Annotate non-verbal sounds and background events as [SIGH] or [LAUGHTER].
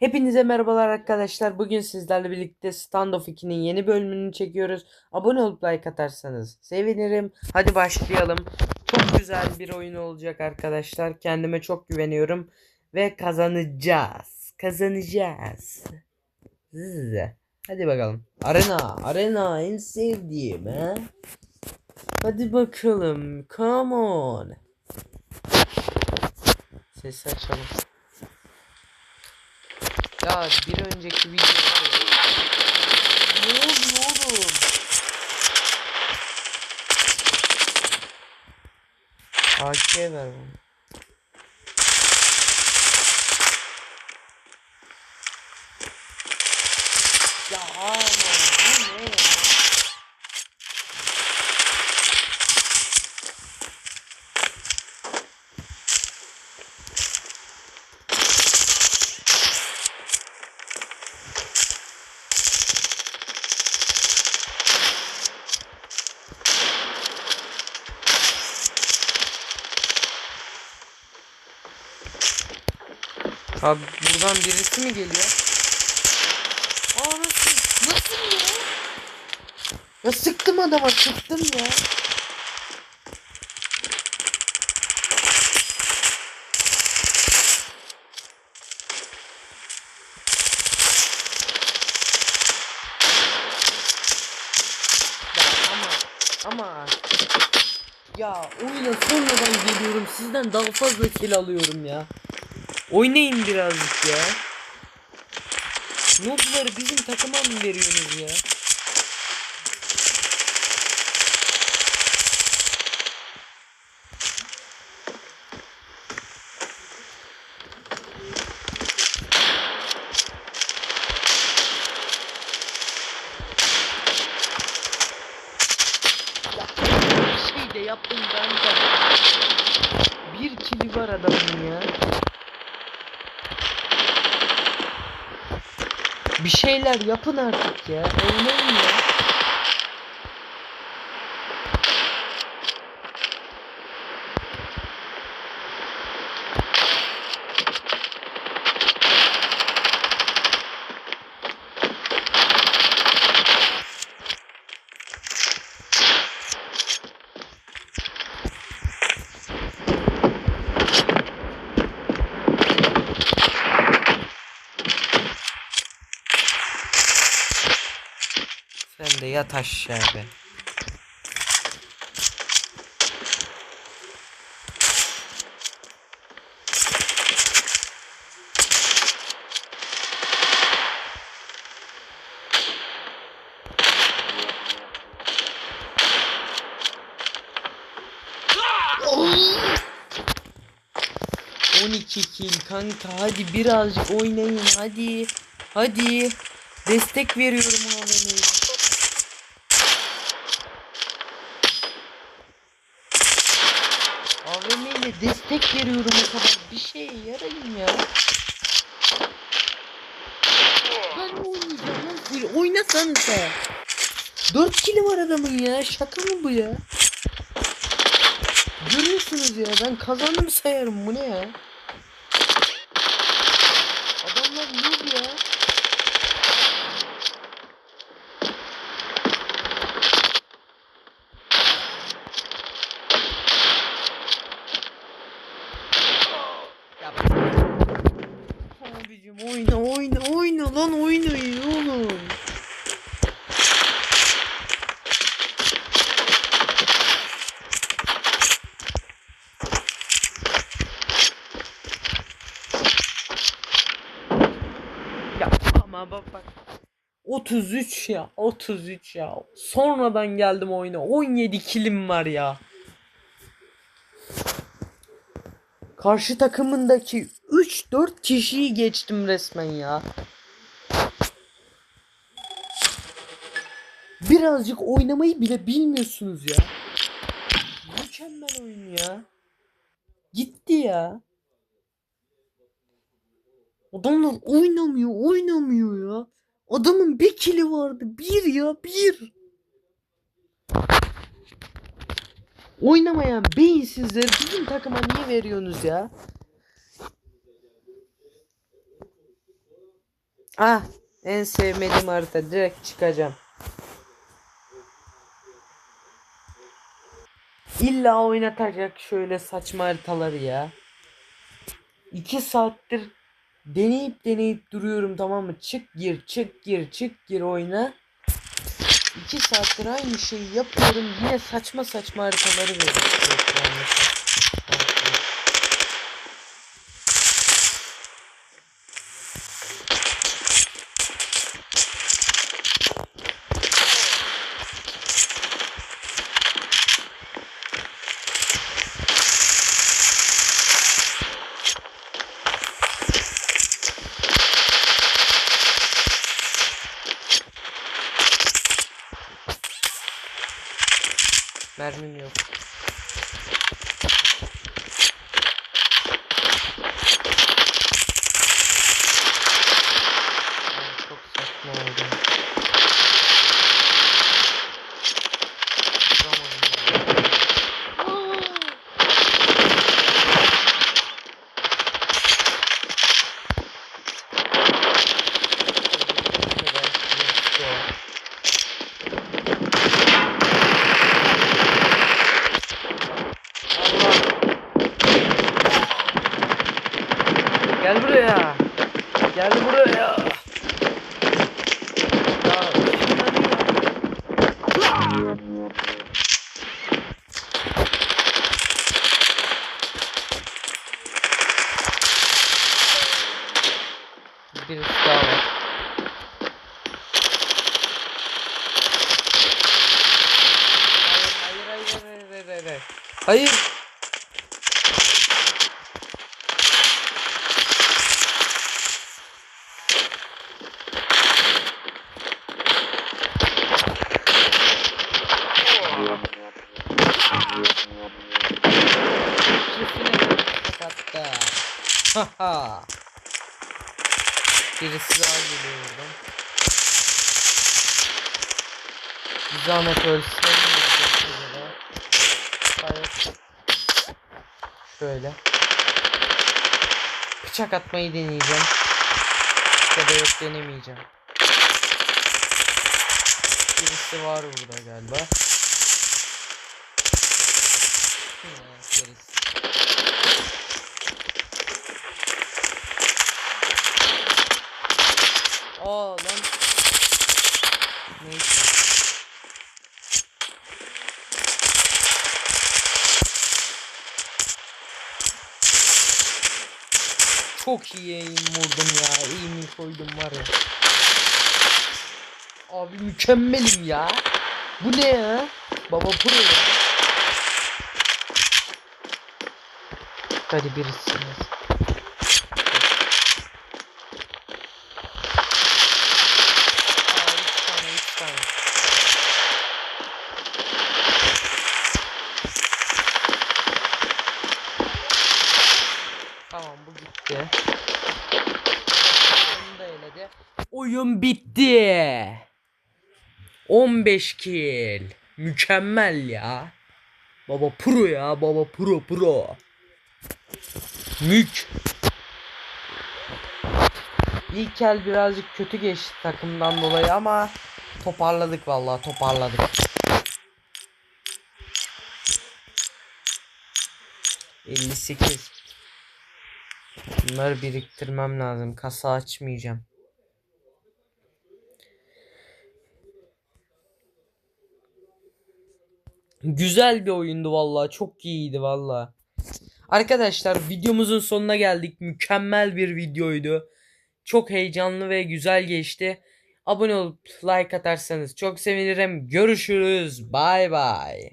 Hepinize merhabalar arkadaşlar. Bugün sizlerle birlikte Standoff 2'nin yeni bölümünü çekiyoruz. Abone olup like atarsanız sevinirim. Hadi başlayalım. Çok güzel bir oyun olacak arkadaşlar. Kendime çok güveniyorum. Ve kazanacağız. Kazanacağız. Zzz. Hadi bakalım. Arena. Arena en sevdiğim ha. Hadi bakalım. Come on. Sesi açalım. Ya bir önceki video. Ne oluyor oğlum? AK ver bana. Ya aman bu ne ya? Abi buradan birisi mi geliyor? Aa nasıl? Nasıl ya? Ya sıktım adama sıktım ya. Ama ya oyuna sonradan geliyorum sizden daha fazla kill alıyorum ya. Oynayın birazcık ya. Notları bizim takıma mı veriyorsunuz ya? Şey de yaptım ben de. Bir kili var adamın ya. Bir şeyler yapın artık ya. Oynayın ya. Sen de yat aşağı be. Kill kanka hadi birazcık oynayın hadi. Hadi. Destek veriyorum AVM'ye. AVM ile destek veriyorum o kadar. Bir şeye yarayın ya. Ben oynayacağım lan. Bir oynasan da. 4 kili var adamın ya. Şaka mı bu ya? Görüyorsunuz ya. Ben kazandım sayarım. Bu ne ya? Adamlar noob ya. Ya. Abicim oyna oyna oyna lan oynayın oğlum. Ya ama bak bak. 33 ya 33 ya. Sonradan geldim oyuna. 17 kilim var ya. Karşı takımındaki 3-4 kişiyi geçtim resmen ya. Birazcık oynamayı bile bilmiyorsunuz ya. Mükemmel oyun ya. Gitti ya. Adamlar oynamıyor, oynamıyor ya. Adamın bir kili vardı. Bir ya, bir. Oynamayan beyinsizleri bizim takıma niye veriyorsunuz ya? Ah en sevmediğim harita direkt çıkacağım. İlla oynatacak şöyle saçma haritaları ya. İki saattir deneyip deneyip duruyorum tamam mı? Çık gir çık gir çık gir oyna. İki saattir aynı şeyi yapıyorum yine saçma saçma haritaları veriyor. Mermim yok. Gel buraya. Gel buraya. Ya, Birisi daha var. Hayır, hayır, hayır, hayır, hayır, hayır. Hayır. [LAUGHS] Haha. Birisi daha geliyor buradan. Bir zahmet ölsün. Hayır. Şöyle. Bıçak atmayı deneyeceğim. Ya da yok denemeyeceğim. Birisi var burada galiba. Ya, birisi. Aa lan. Neyse. Çok iyi aim vurdum ya. Aim'i koydum var ya. Abi mükemmelim ya. Bu ne ya? Baba pro ya. Hadi birisi. Aa, üç tane, üç tane. Tamam bu gitti. Bunu da eledi. Oyun bitti. 15 kill. Mükemmel ya. Baba pro ya baba pro pro. Mük. İlk el birazcık kötü geçti takımdan dolayı ama toparladık vallahi toparladık. Elli sekiz. Bunları biriktirmem lazım. Kasa açmayacağım. Güzel bir oyundu vallahi. Çok iyiydi vallahi. Arkadaşlar videomuzun sonuna geldik. Mükemmel bir videoydu. Çok heyecanlı ve güzel geçti. Abone olup like atarsanız çok sevinirim. Görüşürüz. Bay bay.